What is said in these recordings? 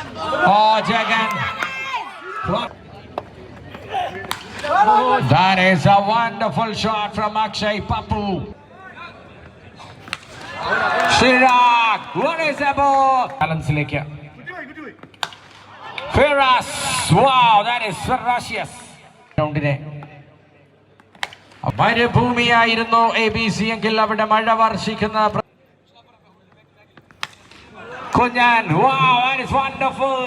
Oh, Jagan. That is a wonderful shot from Akshay Papu. Shirak, what is the ball? ബാലൻസിലേക്ക് Firas, wow that is ferocious ഗ്രൗണ്ടിനെ മരുഭൂമിയായിരുന്നു A B C എങ്കിൽ അവിടെ മഴ വർഷിക്കുന്ന കുഞ്ഞാൻ wow that is wonderful.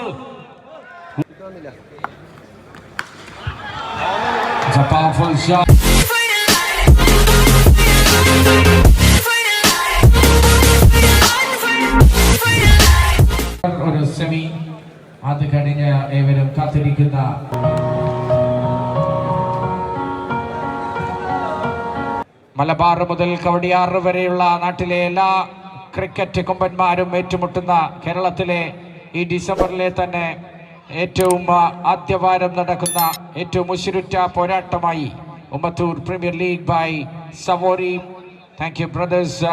It's a powerful shot. ഒരു semi അത് കഴിഞ്ഞ് ഏവരും മലബാർ മുതൽ കവടിയാറ് വരെയുള്ള നാട്ടിലെ എല്ലാ ക്രിക്കറ്റ് കൊമ്പന്മാരും ഏറ്റുമുട്ടുന്ന കേരളത്തിലെ ഈ ഡിസംബറിലെ തന്നെ ഏറ്റവും ആദ്യവാരം നടക്കുന്ന ഏറ്റവും ഉശിരുറ്റ പോരാട്ടമായി Ummathur premier league by സവോറി thank you brothers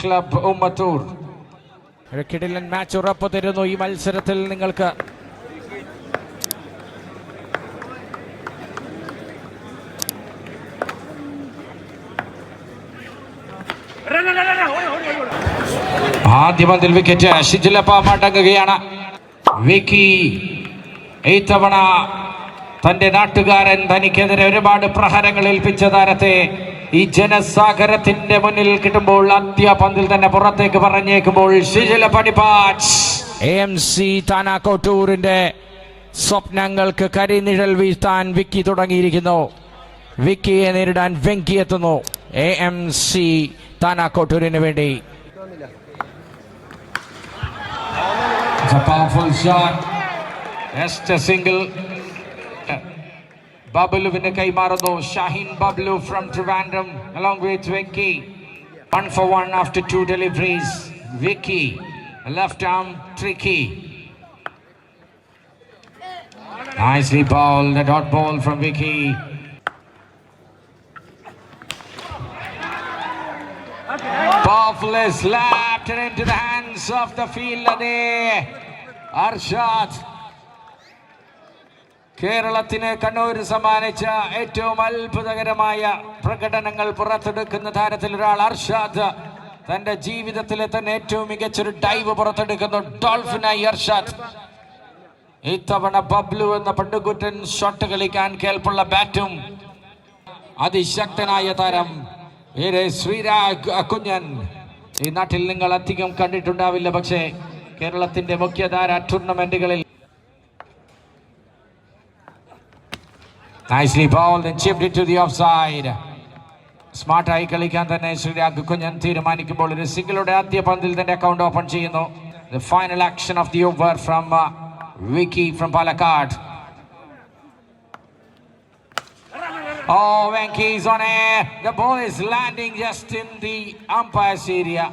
club Ummathur ഒരു കിടിലൻ മാച്ച് ഉറപ്പ് തരുന്നു ഈ മത്സരത്തിൽ നിങ്ങൾക്ക് ആദ്യ പന്തിൽ വിക്കറ്റ് ഷിജിലപ്പ മടങ്ങുകയാണ്. വിക്കി ഇത്തവണ തന്റെ നാട്ടുകാരൻ തനിക്കെതിരെ ഒരുപാട് പ്രഹരങ്ങൾ ഏൽപ്പിച്ച താരത്തെ ഈ ജനസാഗരത്തിന്റെ മുന്നിൽ കിട്ടുമ്പോൾ ആദ്യ പന്തിൽ തന്നെ പുറത്തേക്ക് പറഞ്ഞേക്കുമ്പോൾ ഷിജില പടിപാച്ച് എ സി സ്വപ്നങ്ങൾക്ക് കരിനിഴൽ വീഴ്ത്താൻ വിക്കി തുടങ്ങിയിരിക്കുന്നു. വിക്കിയെ നേരിടാൻ വെങ്കി എത്തുന്നു എ എം സി താനാക്കോട്ടൂരിന് വേണ്ടി. It's a powerful shot. Just a single. ബബലുവിന് കൈമാറുന്നു Shahin Bablu from Trivandrum along with Vicky. One for one after two deliveries. Vicky, left arm tricky. Nicely bowled, a dot ball from Vicky. Powerful slapped it into the hands of the fielder there. Arshad. കേരളത്തിന് കണ്ണൂർ സമ്മാനിച്ച ഏറ്റവും അത്ഭുതകരമായ പ്രകടനങ്ങൾ പുറത്തെടുക്കുന്ന താരത്തിൽ ഒരാൾ അർഷാദ്. തന്റെ ജീവിതത്തിലെ തന്നെ ഏറ്റവും മികച്ചൊരു ഡൈവ് പുറത്തെടുക്കുന്നു ഡോൾഫിനായി അർഷാദ്. ഇത്തവണ ബബ്ലു എന്ന പണ്ടുകുറ്റൻ ഷോട്ട് കളിക്കാൻ കേൾപ്പുള്ള ബാറ്റും അതിശക്തനായ താരം ശ്രീരാ കുഞ്ഞൻ. ഈ നാട്ടിൽ നിങ്ങൾ അധികം കണ്ടിട്ടുണ്ടാവില്ല പക്ഷേ കേരളത്തിന്റെ മുഖ്യധാര ടൂർണമെന്റുകളിൽ Nicely bowled and chipped it to the offside. സ്മാർട്ടായി കളിക്കാൻ തന്നെ ശ്രീരാഗ് കുഞ്ഞൻ തീരുമാനിക്കുമ്പോൾ ഒരു സിംഗിളുടെ ആദ്യ പന്തിൽ തന്നെ അക്കൗണ്ട് ഓപ്പൺ ചെയ്യുന്നു the final action of the over from Vicky from Palakkad Oh, Venky's on air. The ball is landing just in the umpire's area.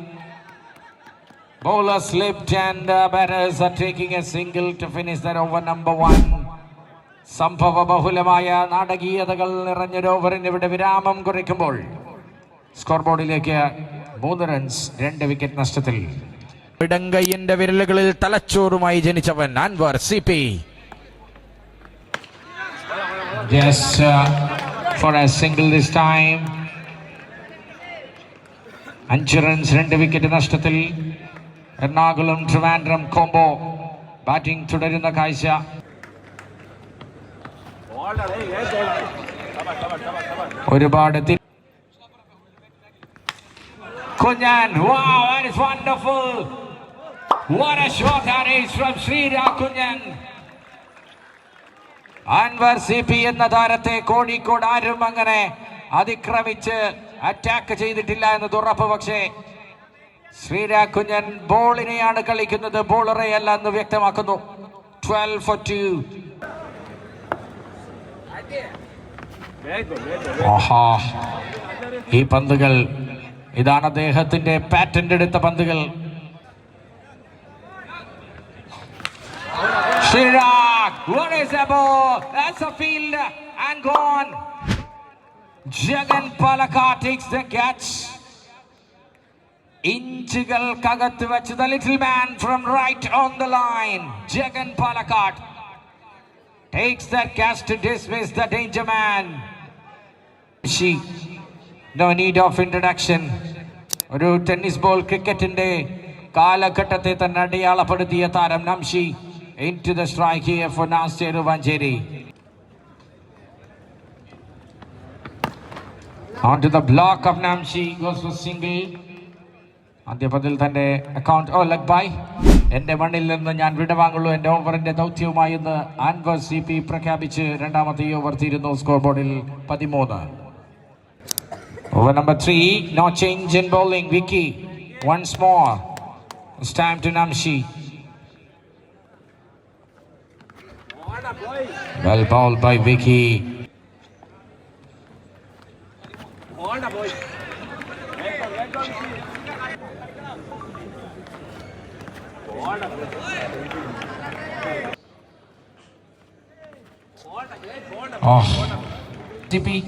Bowler slipped and uh, batters are taking a single to finish that over number one. സംഭവ ബഹുലമായ നാടകീയതകൾ നിറഞ്ഞൊരു ഓവറിന് ഇവിടെ വിരാമം കുറിക്കുമ്പോൾ score ബോർഡിലേക്ക് മൂന്ന് runs രണ്ട് wicket നഷ്ടത്തിൽ ഇടങ്കയ്യന്റെ വിരലുകളിൽ തലച്ചോറുമായി ജനിച്ചവൻ Anwar C P Just uh, for a single. അഞ്ച് റൺസ് രണ്ട് വിക്കറ്റ് നഷ്ടത്തിൽ എറണാകുളം ട്രിവാൻഡ്രം കോംബോ. ബാറ്റിംഗ് തുടരുന്ന കാഴ്ച. ഒരുപാട് അൻവർ സി പി എന്ന താരത്തെ കോഴിക്കോട് ആരും അങ്ങനെ അതിക്രമിച്ച് അറ്റാക്ക് ചെയ്തിട്ടില്ല എന്നത് ഉറപ്പ് പക്ഷേ ശ്രീരാ കുഞ്ഞൻ ബോളിനെയാണ് കളിക്കുന്നത്. ബോളറെ അല്ല എന്ന് വ്യക്തമാക്കുന്നു. ട്വൽവ് ഫോർ ടു ഈ പന്തുകൾ. ഇതാണ് അദ്ദേഹത്തിന്റെ പാറ്റന്റ് എടുത്ത പന്തുകൾ. Jagan what takes the ball? That's a field and gone. Jagan Palaka takes the catch. ഇഞ്ചുകൾക്കകത്ത് വെച്ച് the little man from right on the line Jagan Palakkad takes that cast to dismiss the danger man. She, no need of introduction. ഒരു tennis ball ക്രിക്കറ്റിന്റെ കാലഘട്ടത്തെ തന്നെ അടയാളപ്പെടുത്തിയ താരം Namshi into the strike here for നാസ്റ്റേർ വഞ്ചേരി On to the block of Namshi goes for single. ആദ്യപതിൽ തന്റെ അക്കൗണ്ട് ഓ ലഗ് ബൈ എന്റെ മണ്ണിൽ നിന്ന് ഞാൻ വിടവാങ്ങുള്ളൂ എന്റെ ഓവറിന്റെ ദൗത്യവുമായി ഇന്ന് ആൻവർ സി പി പ്രഖ്യാപിച്ച് രണ്ടാമത്തെ ഓവർ തീരുന്നു സ്കോർ ബോർഡിൽ പതിമൂന്ന് over number three no change in bowling Vicky once more time to Namshi Well bowled by Vicky. Oh, tippy.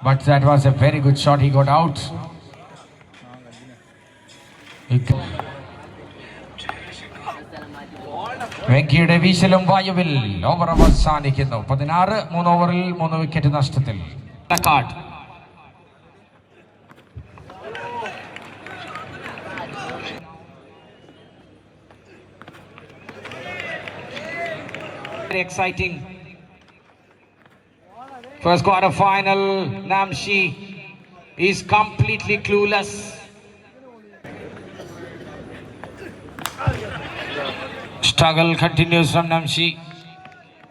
But that was a very good shot. He got out. വെങ്കിയുടെ വീശലും വായുവിൽ over അവസാനിക്കുന്നു പതിനാറ് മൂന്ന് ഓവറിൽ മൂന്ന് വിക്കറ്റ് നഷ്ടത്തിൽ Palakkad Very exciting. First quarter final, Namshi is completely clueless. Struggle continues from Namshi.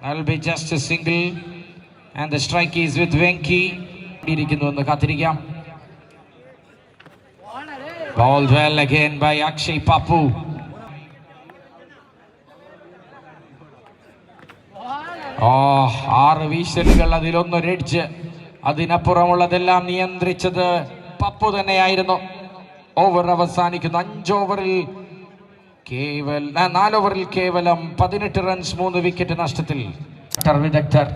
That'll be just a single. And the strike is with Venki. ഇരിക്കുന്നു എന്ന് കാത്തിരിക്കാം Ball well again by Akshay Papu. ഓ ആറ് വീശലുകൾ അതിലൊന്ന് അതിലൊന്നൊരടിച്ച് അതിനപ്പുറമുള്ളതെല്ലാം നിയന്ത്രിച്ചത് പപ്പു തന്നെയായിരുന്നു. Over അവസാനിക്കുന്നു അഞ്ചോവറിൽ കേവൽ ആ, നാല് ഓവറിൽ കേവലം പതിനെട്ട് റൺസ് മൂന്ന് വിക്കറ്റ് നഷ്ടത്തിൽ. വിദഗ്ധർ.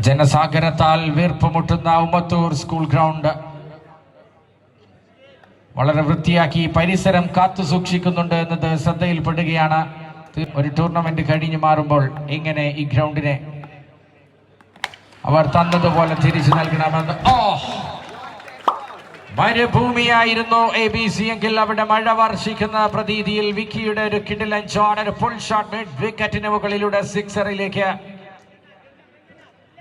ജനസാഗരത്താൽ വീർപ്പുമുട്ടുന്ന ഉമ്മത്തൂർ സ്കൂൾ ഗ്രൗണ്ട് വളരെ വൃത്തിയാക്കി പരിസരം കാത്തു സൂക്ഷിക്കുന്നുണ്ട് എന്നത് ശ്രദ്ധയിൽപ്പെടുകയാണ്. ഒരു ടൂർണമെന്റ് കഴിഞ്ഞു മാറുമ്പോൾ ഇങ്ങനെ ഈ ഗ്രൗണ്ടിനെ അവർ തന്നതുപോലെ തിരിച്ചു നൽകണമെന്ന്? ഓ! മരുഭൂമിയായിരുന്നു എ ബി സി എങ്കിൽ അവിടെ മഴ വർഷിക്കുന്ന പ്രതീതിയിൽ വിക്കിയുടെ ഒരു കിഡിൽ ഷോട്ട് ഒരു ഫുൾ ഷോട്ട് മിഡ് വിക്കറ്റിന് മുകളിലൂടെ സിക്സറിലേക്ക്.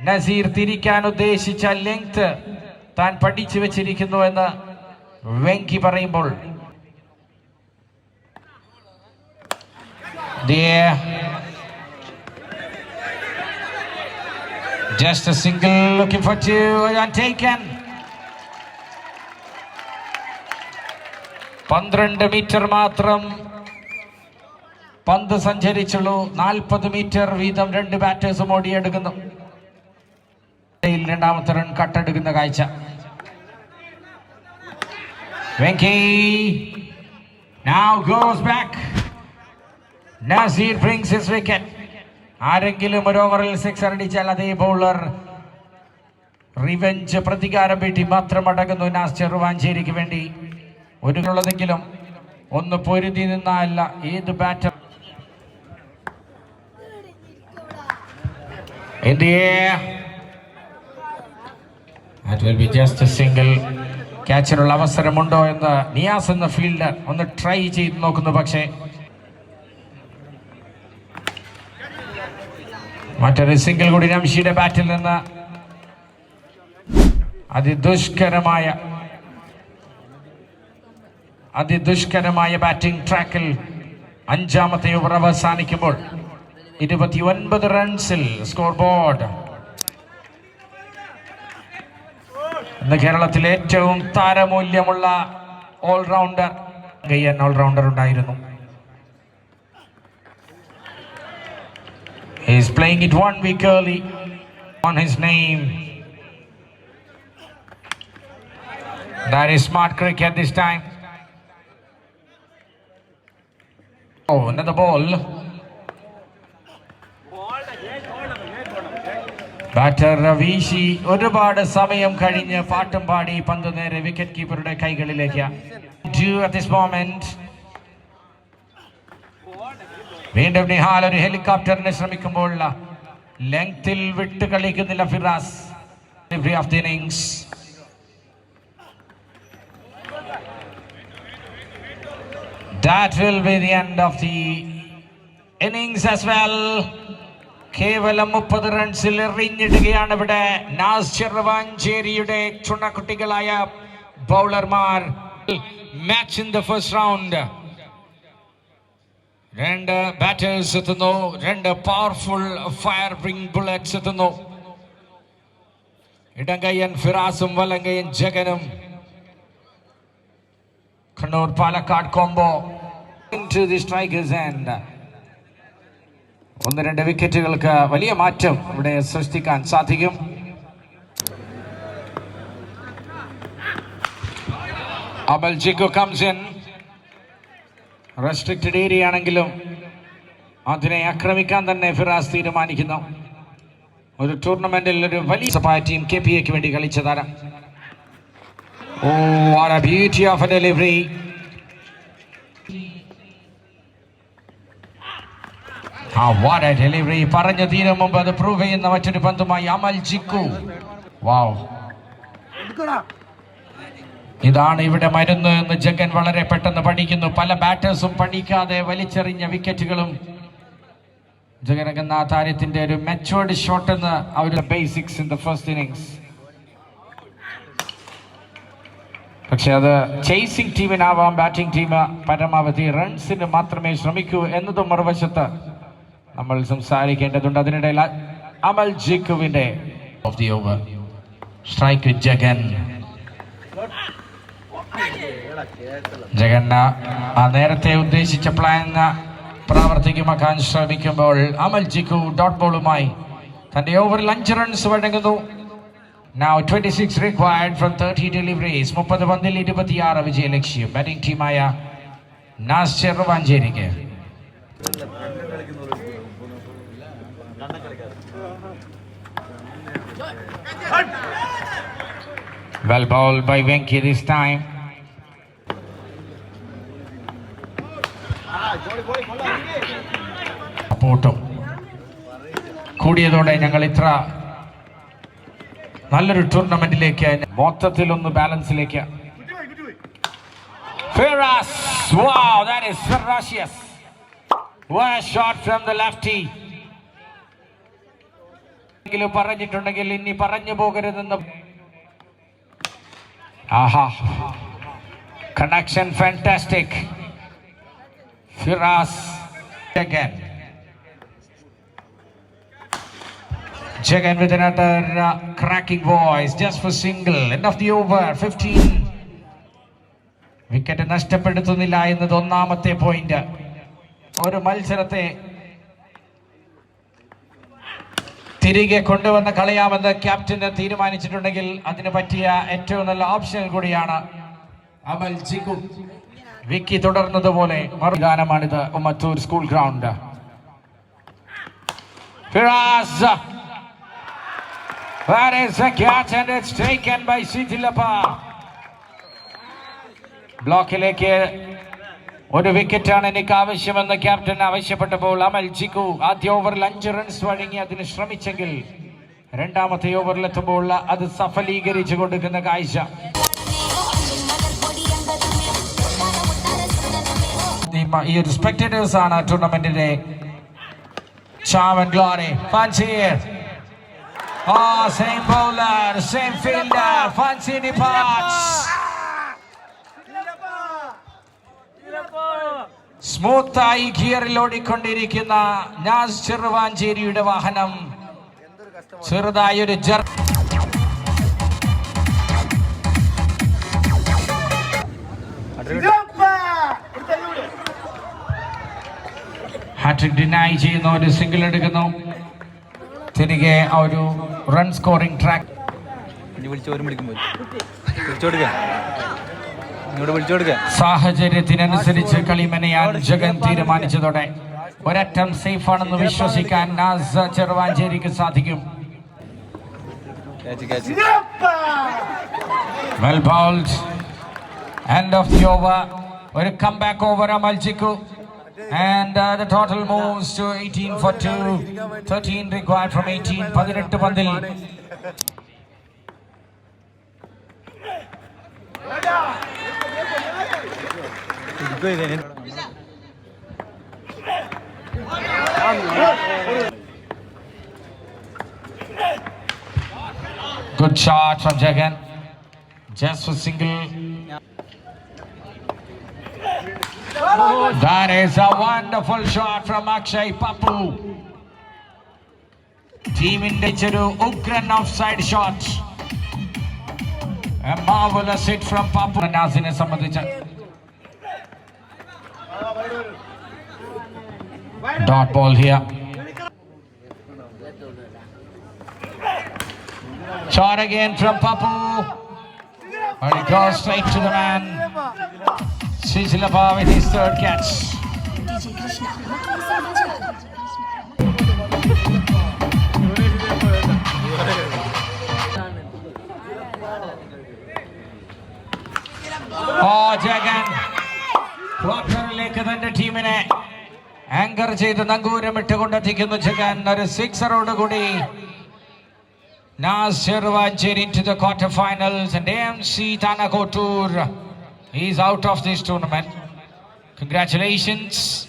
നസീർ തിരിക്കാൻ ഉദ്ദേശിച്ച ലെങ്ത് താൻ പഠിച്ചു വെച്ചിരിക്കുന്നു എന്ന് വെങ്കി പറയുമ്പോൾ. Just a single looking for two. പന്ത്രണ്ട് മീറ്റർ മാത്രം പന്ത് സഞ്ചരിച്ചുള്ളൂ. നാൽപ്പത് മീറ്റർ വീതം രണ്ട് ബാറ്റേഴ്സും ഓടിയെടുക്കുന്നു. രണ്ടാമത്തെ റൺ കട്ടെടുക്കുന്ന കാഴ്ച. Venky Now goes back. Nasir brings his wicket. ആരെങ്കിലും ഒരു ഓവറിൽ സിക്സ് അടിച്ചാൽ അതേ ബൗളർ റിവെഞ്ച് പ്രതികാരം വീട്ടി മാത്രം അടങ്ങുന്നു. നാസ് വാഞ്ചേരിക്ക് വേണ്ടി ഒരുള്ളതെങ്കിലും ഒന്ന് പൊരുതി നിന്നല്ല ഏത് ബാറ്റർ ഇന്ത്യയെ. That will be just a single. ക്യാച്ചിനുള്ള അവസരമുണ്ടോ എന്ന് നിയാസ് എന്ന ഫീൽഡർ ഒന്ന് ട്രൈ ചെയ്ത് നോക്കുന്നു പക്ഷേ. മറ്റൊരു സിംഗിൾ കൂടി രംഷിയുടെ ബാറ്റിൽ നിന്ന് അതിദുഷ്കരമായ അതിദുഷ്കരമായ ബാറ്റിംഗ് ട്രാക്കിൽ അഞ്ചാമത്തെ ഓവർ അവസാനിക്കുമ്പോൾ ഇരുപത്തി ഒൻപത് റൺസിൽ സ്കോർ ബോർഡ് ഇന്ന് കേരളത്തിലെ ഏറ്റവും താരമൂല്യമുള്ള ഓൾറൗണ്ടർ ഗയ്യൻ ഓൾറൗണ്ടർ ഉണ്ടായിരുന്നു his playing it one week early on his name That is smart cricket at this time. Oh, another. Batter വീശി ഒരുപാട് സമയം കഴിഞ്ഞ് പാട്ടും പാടി പന്ത് നേരെ വിക്കറ്റ് കീപ്പറുടെ കൈകളിലേക്ക്. വീണ്ടും നിഹാൽ ഒരു ഹെലികോപ്റ്ററിന് ശ്രമിക്കുമ്പോൾ ലെങ്തിൽ വിട്ട് കളിക്കുന്നില്ല Firas of the innings. That will be the end of the innings as well. കേവലം മുപ്പത് റൺസിൽ എറിഞ്ഞിടുകയാണ് ഇവിടെ നാസിർ ചെറുവാഞ്ചേരിയുടെ ചുണക്കുട്ടികളായ ബൗളർമാർ. Match in the first round രണ്ട് ബാറ്റേഴ്സ് എത്തുന്നു. രണ്ട് പവർഫുൾ ഫയർ ബ്രിങ് ബുള്ളറ്റ്സ് എത്തുന്നു. ഇടങ്കയ്യൻ ഫിറാസും വലങ്കയ്യൻ ജഗനും. Kannur Palakkad combo. To the strikers and ഒന്ന് രണ്ട് വിക്കറ്റുകൾക്ക് വലിയ മാറ്റം ഇവിടെ സൃഷ്ടിക്കാൻ സാധിക്കും. Abel Jikku comes in restricted area ആണെങ്കിലും അതിനെ ആക്രമിക്കാൻ തന്നെ ഫിറാസ് തീരുമാനിക്കുന്നു. ഒരു ടൂർണമെന്റിൽ ഒരു വലിയ സഭാ ടീം കെ പി എക്ക് വേണ്ടി കളിച്ച താരം. ഓ are beauty of delivery ah what a delivery പറഞ്ഞു തീരും മുമ്പ് അത് പ്രൂവ് ചെയ്യുന്ന മറ്റൊരു പന്തുമായി അമൽ ജിക്കു. വാവ് ഇതാണ് ഇവിടെ മരുന്ന് എന്ന് ജഗൻ വളരെ പെട്ടെന്ന് പഠിക്കുന്നു. പല ബാറ്റേഴ്സും പഠിക്കാതെ വലിച്ചെറിഞ്ഞ വിക്കറ്റുകളും എന്ന താരത്തിന്റെ ഒരു മെച്ചുവേർഡ് ഷോട്ട് എന്ന് അവരുടെ basics in the first innings പക്ഷെ അത് ചേസിംഗ് ടീമിനാവാം ബാറ്റിംഗ് ടീം പരമാവധി റൺസിന് മാത്രമേ ശ്രമിക്കൂ എന്നതും മറുവശത്ത് നമ്മൾ സംസാരിക്കേണ്ടതുണ്ട്. അതിനിടയിൽ Amal ജിക്കുവിന്റെ of the over strike Jagan ജഗന്ന ആ നേരത്തെ ഉദ്ദേശിച്ച പ്ലാൻ പ്രാവർത്തികമാക്കാൻ ശ്രമിക്കുമ്പോൾ അമൽ ജിക്കു ഡോട്ട് ബോളുമായി തന്റെ ഓവറിൽ അഞ്ച് റൺസ് വഴങ്ങുന്നു. Now 26 required from 30 deliveries. മുപ്പത് പന്തിൽ ഇരുപത്തിയാറ് വിജയ ലക്ഷ്യം ബാറ്റിംഗ് ടീമായ നാസ് ചെറുവാഞ്ചേരിക്ക് Well bowled by Venky this time. പോട്ടും കൂടിയതോടെ ഞങ്ങൾ ഇത്ര നല്ലൊരു ടൂർണമെന്റിലേക്ക് മൊത്തത്തിൽ ഒന്ന് ബാലൻസിലേക്ക് Firas! Wow, that is ferocious. What a shot from the lefty. എങ്കിലും പറഞ്ഞിട്ടുണ്ടെങ്കിൽ ഇനി പറഞ്ഞു പോകരുതെന്ന് ആഹാ connection fantastic Firas again. Jagan with another uh, cracking voice just for single. End of the over. 15. Wicket നഷ്ടപ്പെടുത്തുന്നില്ല എന്നത് ഒന്നാമത്തെ പോയിന്റ് ഒരു മത്സരത്തെ തിരികെ കൊണ്ടുവന്ന് കളയാമെന്ന് ക്യാപ്റ്റന് തീരുമാനിച്ചിട്ടുണ്ടെങ്കിൽ അതിന് പറ്റിയ ഏറ്റവും നല്ല ഓപ്ഷൻ കൂടിയാണ് അമൽ ജിക്കു വിക്കി തുടർന്നതുപോലെ മറുഗാനമാണിത് Ummathur school ground. Firas. Is the catch and it's taken by Sitilapa. ബ്ലോക്കിലേക്ക് ഒരു വിക്കറ്റാണ് എനിക്ക് ആവശ്യമെന്ന് ക്യാപ്റ്റൻ ആവശ്യപ്പെട്ടപ്പോൾ അമൽ ജിക്കു ആദ്യ ഓവറിൽ അഞ്ച് റൺസ് വഴങ്ങി അതിന് ശ്രമിച്ചെങ്കിൽ രണ്ടാമത്തെ ഓവറിലെത്തുമ്പോൾ അത് സഫലീകരിച്ചു കൊടുക്കുന്ന കാഴ്ച. ഈ- ഒരു സ്പെക്ടേറ്റേഴ്സ് ആണ് ടൂർണമെന്റിന്റെ ചാവൻ ഗ്ലോറി ഫാൻസി ആ same bowler same fielder fancy departs സ്മൂത്തായി ഗിയറിൽ ഓടിക്കൊണ്ടിരിക്കുന്ന നാസ് ചെറുവാഞ്ചേരിയുടെ വാഹനം. ചെറുതായൊരു ജർ ഹാട്രിക് ഡിനായി ചെയ്യുന്ന ഒരു സിംഗിൾ എടുക്കുന്നു. തിരികെ ഒരു റൺ സ്കോറിംഗ് ട്രാക്ക് വിളിച്ചോരും വിളിക്കുമ്പോൾ വിളിച്ചു കളി സാഹചര്യത്തിനനുസരിച്ച് കളിമനയാൻ ജഗൻ തീരുമാനിച്ചതോടെ ഒരറ്റം സേഫാണെന്ന് വിശ്വസിക്കാൻ നാസ ചെറുവാഞ്ചേരിക്ക് സാധിക്കും. Well bowled end of the over ഒരു come back over and the total moves to 18 for 2 13 required from 18 പതിനെട്ട് പന്തിൽ. Good shot from Jagan. Just for single. That is a wonderful shot from Akshay Papu. Team in danger Ugran offside shot. A marvelous hit from Papu. Nazine Samadhicha. Dot ball here. Shot again from Papu. And it goes straight to the man. Sisilapa with his third catch. Oh, Jagan. ടീമിനെ anchor ചെയ്ത് നങ്കൂരം ഇട്ടുകൊണ്ടെത്തിക്കുന്നു ജഗൻ ഒരു സിക്സറോട് കൂടി Tanakotur is out of this tournament. Congratulations.